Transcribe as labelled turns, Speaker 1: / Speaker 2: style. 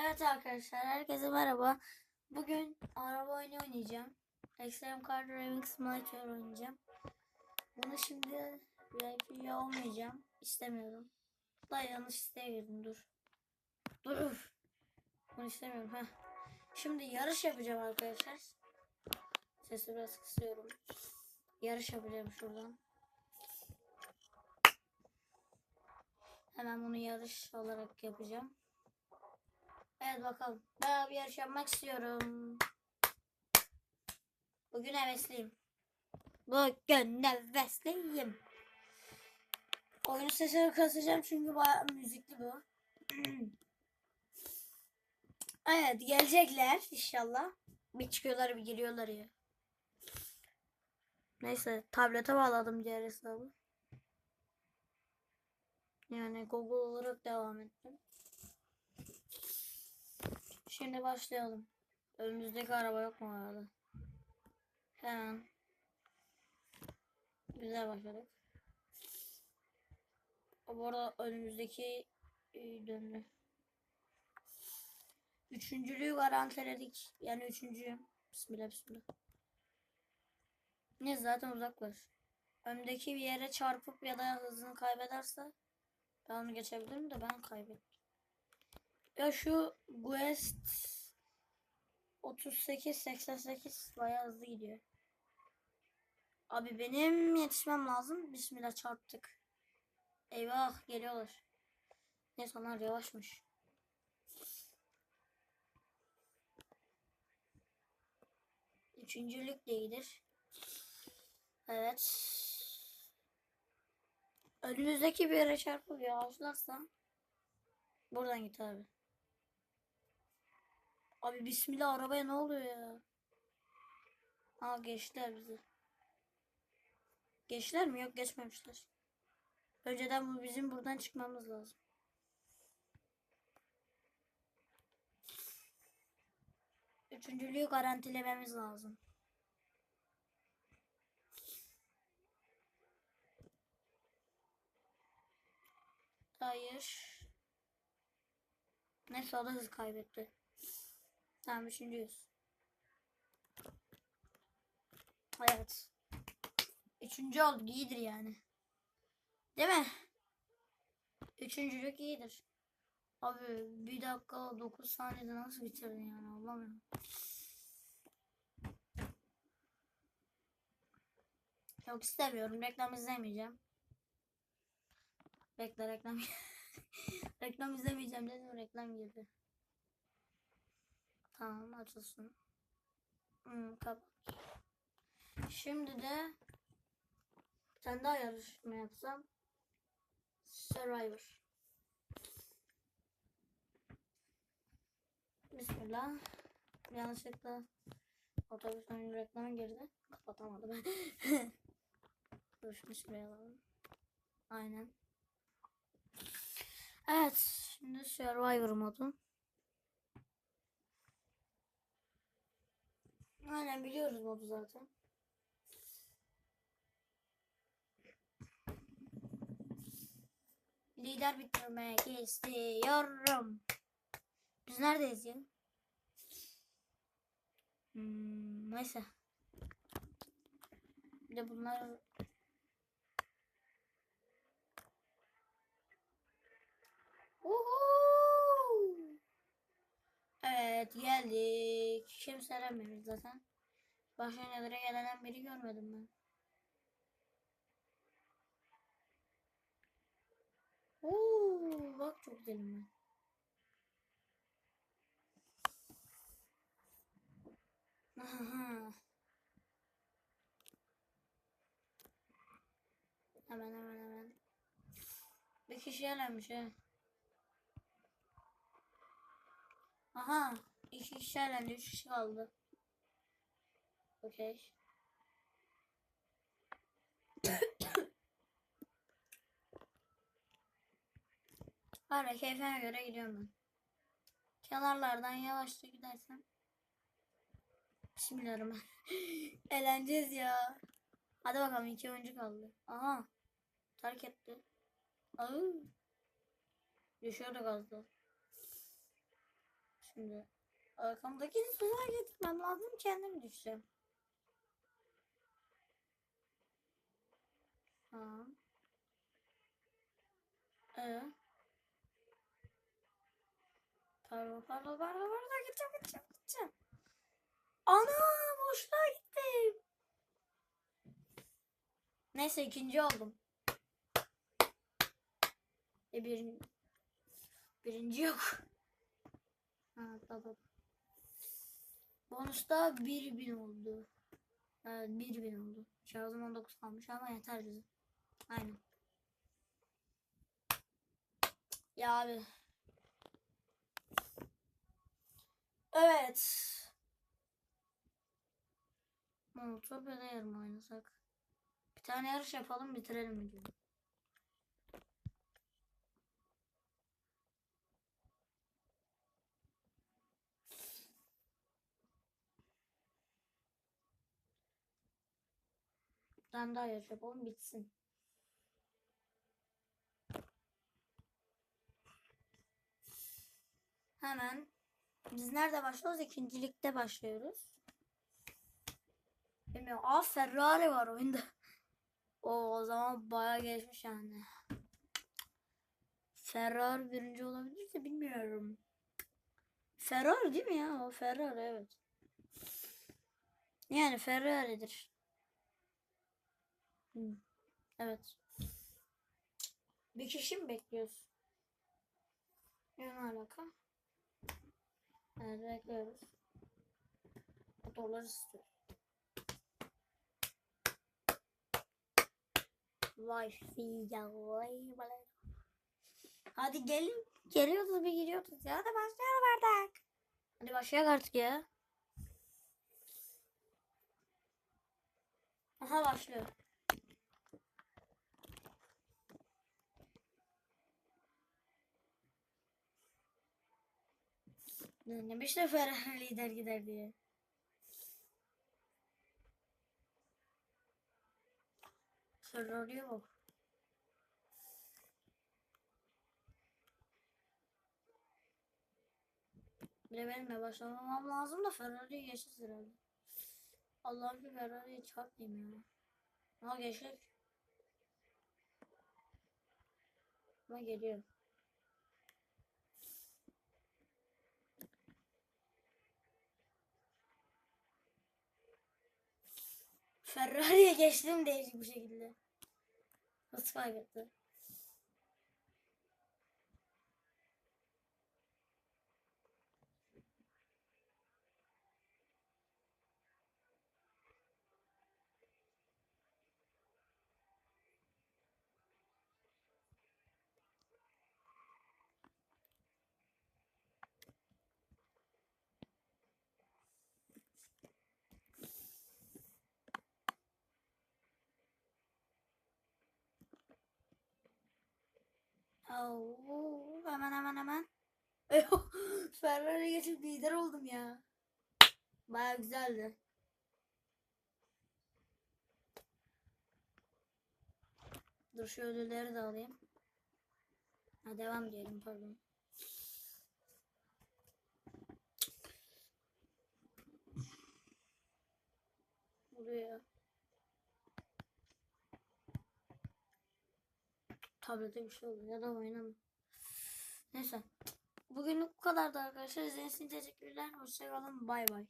Speaker 1: Evet arkadaşlar herkese merhaba. Bugün araba oyunu oynayacağım. Extreme Car Driving Simulator oynayacağım. Bunu şimdi VIP'ye olmayacağım. İstemiyorum. Da yanlış siteye girdim dur. Dur. Bunu istemiyorum. Heh. Şimdi yarış yapacağım arkadaşlar. Sesi biraz kısıyorum. Yarış yapacağım şuradan. Hemen bunu yarış olarak yapacağım. Evet bakalım. Ben bir yarış yapmak istiyorum. Bugün hevesliyim. Bugün hevesliyim. Oyun sesini kasacağım çünkü bayağı müzikli bu. evet gelecekler inşallah. Bir çıkıyorlar bir geliyorlar ya. Neyse tablete bağladım diğer hesabı. Yani Google olarak devam ettim. Şimdi başlayalım. Önümüzdeki araba yok mu arada? Hemen. Güzel başladık. Bu arada önümüzdeki e, döndü. Üçüncülüğü garantiledik. Yani üçüncüyüm. Bismillah bismillah. Ne zaten uzaklaş. Öndeki bir yere çarpıp ya da hızını kaybederse ben onu geçebilirim de ben kaybettim. Ya şu Quest 38 88 bayağı hızlı gidiyor. Abi benim yetişmem lazım. Bismillah çarptık. Eyvah geliyorlar. Neyse onlar yavaşmış. Üçüncülük de iyidir. Evet. Önümüzdeki bir yere çarpıp yavaşlarsa buradan git abi. Abi bismillah arabaya ne oluyor ya? Aa geçtiler bizi. Geçtiler mi? Yok geçmemişler. Önceden bu bizim buradan çıkmamız lazım. Üçüncülüğü garantilememiz lazım. Hayır. Neyse o da hız kaybetti. Tamam üçüncüyüz. Evet. Üçüncü olduk iyidir yani. Değil mi? Üçüncülük iyidir. Abi bir dakika 9 saniyede nasıl bitirdin yani anlamıyorum. Yok istemiyorum. Reklam izlemeyeceğim. Bekle reklam. reklam izlemeyeceğim dedim reklam girdi. Tamam açılsın. Hmm, kapat. Şimdi de bir tane daha yarışma yapsam. Survivor. Bismillah. Yanlışlıkla otobüs önünde reklama girdi. Kapatamadım. Dur şunu şuraya alalım. Aynen. Evet. Şimdi Survivor modu. Aynen biliyoruz modu zaten. Lider bitirmek istiyorum. Biz neredeyiz ya? Hmm, neyse. Bir de bunlar Uhu! Evet geldik. Kimse aramıyoruz zaten. Başka nelere gelen biri görmedim ben. Oo, bak çok güzelim ben. Aha. Hemen hemen hemen. Bir kişi elenmiş he. Aha. İki kişi elendi. Üç kişi kaldı. Okey. Ara keyfime göre gidiyorum ben. Kenarlardan yavaşça gidersem. Bismillahirrahmanirrahim. Eğleneceğiz ya. Hadi bakalım iki oyuncu kaldı. Aha. Terk etti. Aa. Düşüyorduk az. Şimdi. Arkamdaki tuzağa getirmem lazım kendim düşeceğim. Tamam. Ee? Pardon pardon pardon pardon gideceğim gideceğim gideceğim. Ana boşluğa gittim. Neyse ikinci oldum. E birinci, birinci yok. Ha tamam. Bonusta 1000 oldu. Evet 1000 oldu. Şarjım 19 kalmış ama yeter bize. Aynen. Ya abi. Evet. Multiplayer yarım oynasak. Bir tane yarış yapalım bitirelim videoyu. Tane daha yarış yapalım bitsin. Hemen biz nerede başlıyoruz? İkincilikte başlıyoruz. Bilmiyorum. Aa Ferrari var oyunda. O, o zaman bayağı geçmiş yani. Ferrari birinci olabilirse bilmiyorum. Ferrari değil mi ya? O Ferrari evet. Yani Ferrari'dir. Evet. Bir kişi mi bekliyoruz? Ne alaka? Evet bekliyoruz. Motorları istiyoruz. Vay ya vay vay. Hadi gelin. Geliyoruz bir gidiyoruz ya. Hadi başlayalım artık. Hadi başlayalım artık ya. Aha başlıyor. Ne demişti Ferrari lider gider diye. Ferrari'ye bak. Bir de benim de başlamam lazım da Ferrari'ye geçeceğiz herhalde. Allah'ım bir Ferrari'ye çarpmayayım ya. Ama geçecek. Ama geliyor. Ferrari'ye geçtim değişik bir şekilde. Nasıl kaybetti? Oo, hemen hemen hemen. Ferrari geçip lider oldum ya. Baya güzeldi. Dur şu ödülleri de alayım. Ha, devam edelim pardon. Buraya. Tablete bir şey oldu ya da oynamam. Neyse. Bugünlük bu kadardı arkadaşlar. İzlediğiniz için teşekkürler. Hoşçakalın. Bay bay.